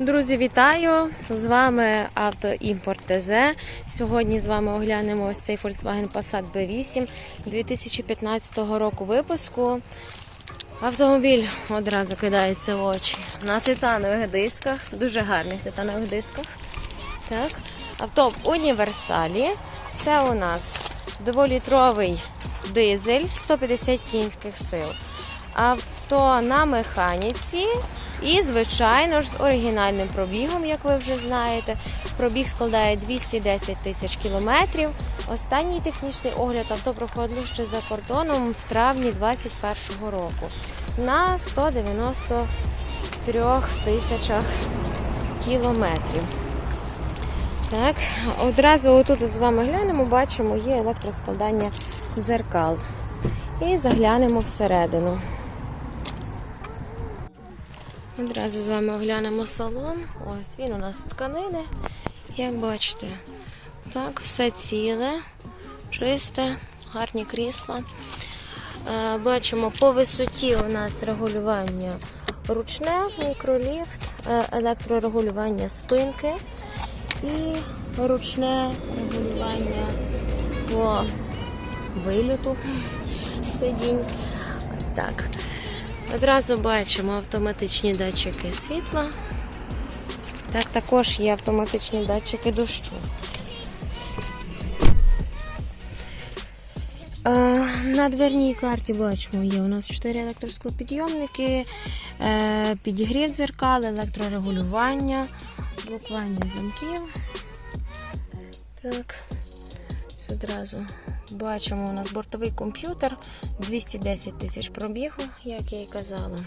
Друзі, вітаю! З вами Автоімпорт ТЗ. Сьогодні з вами оглянемо ось цей Volkswagen Passat B8 2015 року випуску. Автомобіль одразу кидається в очі на титанових дисках, дуже гарних титанових дисках. Так. Авто в універсалі. Це у нас дволітровий дизель 150 кінських сил. Авто на механіці і, звичайно ж, з оригінальним пробігом, як ви вже знаєте. Пробіг складає 210 тисяч кілометрів. Останній технічний огляд авто проходило ще за кордоном в травні 2021 року на 193 тисячах кілометрів. Так, одразу отут з вами глянемо, бачимо, є електроскладання дзеркал. І заглянемо всередину. Одразу з вами оглянемо салон. Ось він у нас тканини, як бачите. Так, все ціле, чисте, гарні крісла. Е, Бачимо, по висоті у нас регулювання ручне, мікроліфт, е, електрорегулювання спинки і ручне регулювання по вильоту сидінь. Ось так. Одразу бачимо автоматичні датчики світла. Так, також є автоматичні датчики дощу. Е, На дверній карті бачимо, є у нас 4 електросклопідйомники, е, підігрів дзеркал, електрорегулювання, блокування замків. Так, одразу бачимо у нас бортовий комп'ютер 210 тисяч пробігу, як я і казала.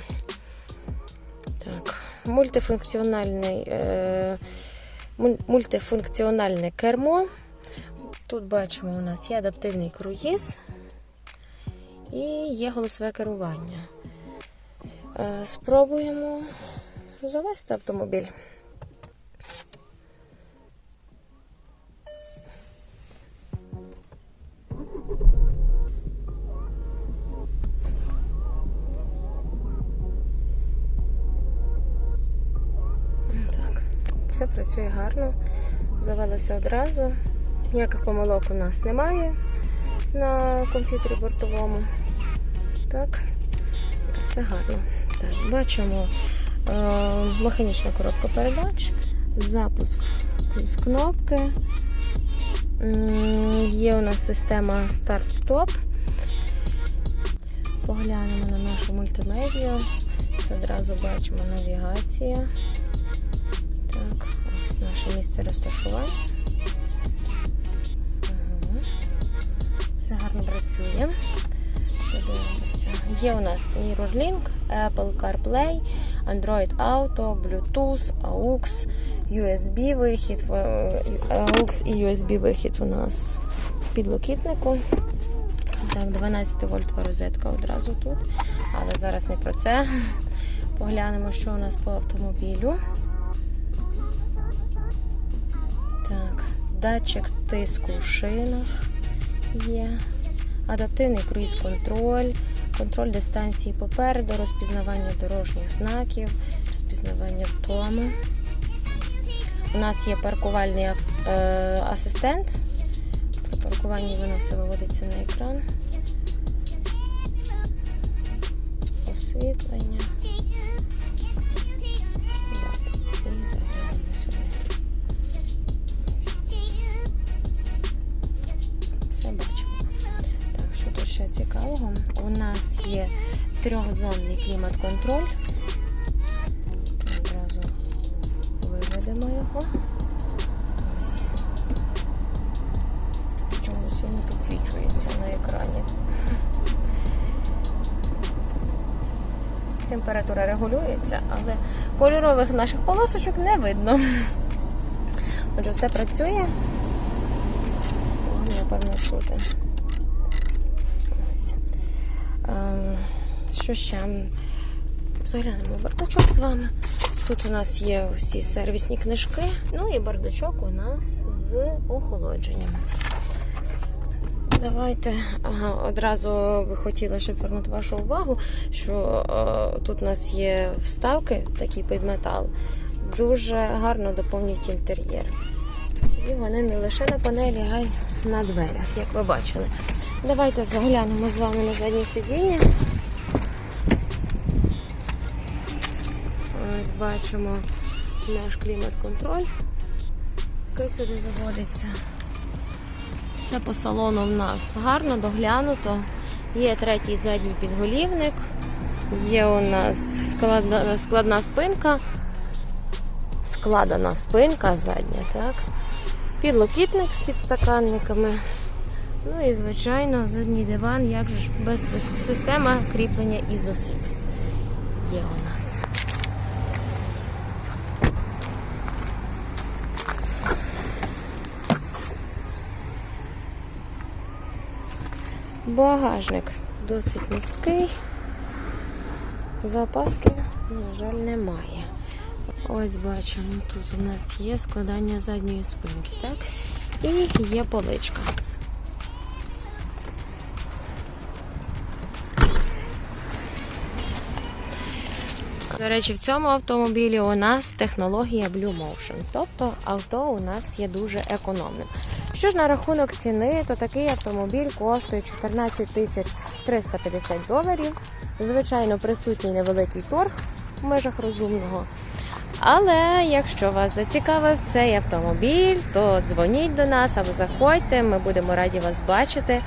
Так, мультифункціональний, е, мультифункціональне кермо. Тут бачимо, у нас є адаптивний круїз і є голосове керування. Е, Спробуємо завести автомобіль. Все працює гарно, завелося одразу. Ніяких помилок у нас немає на комп'ютері бортовому. Так, все гарно. Так, бачимо е, механічна коробка передач, запуск з кнопки. Є у нас система старт-стоп. Поглянемо на нашу мультимедію. Ось одразу бачимо навігація. Наше місце розташування. Ага. Все гарно працює. Подивимося. Є у нас MirrorLink, Apple CarPlay, Android Auto, Bluetooth, AUX, USB вихід, AUX і USB вихід у нас в підлокітнику. Так, 12 вольтова розетка одразу тут. Але зараз не про це. Поглянемо, що у нас по автомобілю. Датчик тиску в шинах є. Адаптивний круїз-контроль, контроль дистанції попереду, розпізнавання дорожніх знаків, розпізнавання втоми. У нас є паркувальний е, асистент. При паркуванні воно все виводиться на екран. Освітлення. Нас є трьохзонний клімат-контроль. Одразу виведемо його. Ось. Чомусь він підсвічується на екрані. Температура регулюється, але кольорових наших полосочок не видно. Отже, все працює. Напевно, чути. Ем, Що ще? Заглянемо бардачок з вами. Тут у нас є всі сервісні книжки, ну і бардачок у нас з охолодженням. Давайте ага, одразу хотіла ще звернути вашу увагу, що е, тут у нас є вставки, такий під метал. дуже гарно доповнюють інтер'єр. І вони не лише на панелі, а й на дверях, як ви бачили. Давайте заглянемо з вами на заднє сидіння. Ось бачимо наш клімат-контроль, який сюди виводиться. Все по салону в нас гарно, доглянуто. Є третій задній підголівник, є у нас складна, складна спинка, складена спинка задня, так? Підлокітник з підстаканниками. Ну і, звичайно, задній диван, як же ж без система кріплення Isofix є у нас. Багажник досить місткий. Запаски, на жаль, немає. Ось бачимо, тут у нас є складання задньої спинки, так? І є поличка. До речі, в цьому автомобілі у нас технологія Blue Motion, тобто авто у нас є дуже економним. Що ж на рахунок ціни, то такий автомобіль коштує 14 тисяч 350 доларів. Звичайно, присутній невеликий торг в межах розумного. Але якщо вас зацікавив цей автомобіль, то дзвоніть до нас або заходьте, ми будемо раді вас бачити.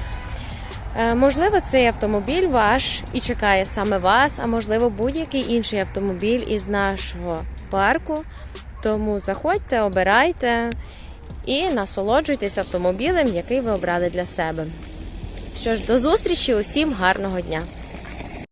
Е, Можливо, цей автомобіль ваш і чекає саме вас, а можливо, будь-який інший автомобіль із нашого парку. Тому заходьте, обирайте і насолоджуйтесь автомобілем, який ви обрали для себе. Що ж, до зустрічі, усім гарного дня!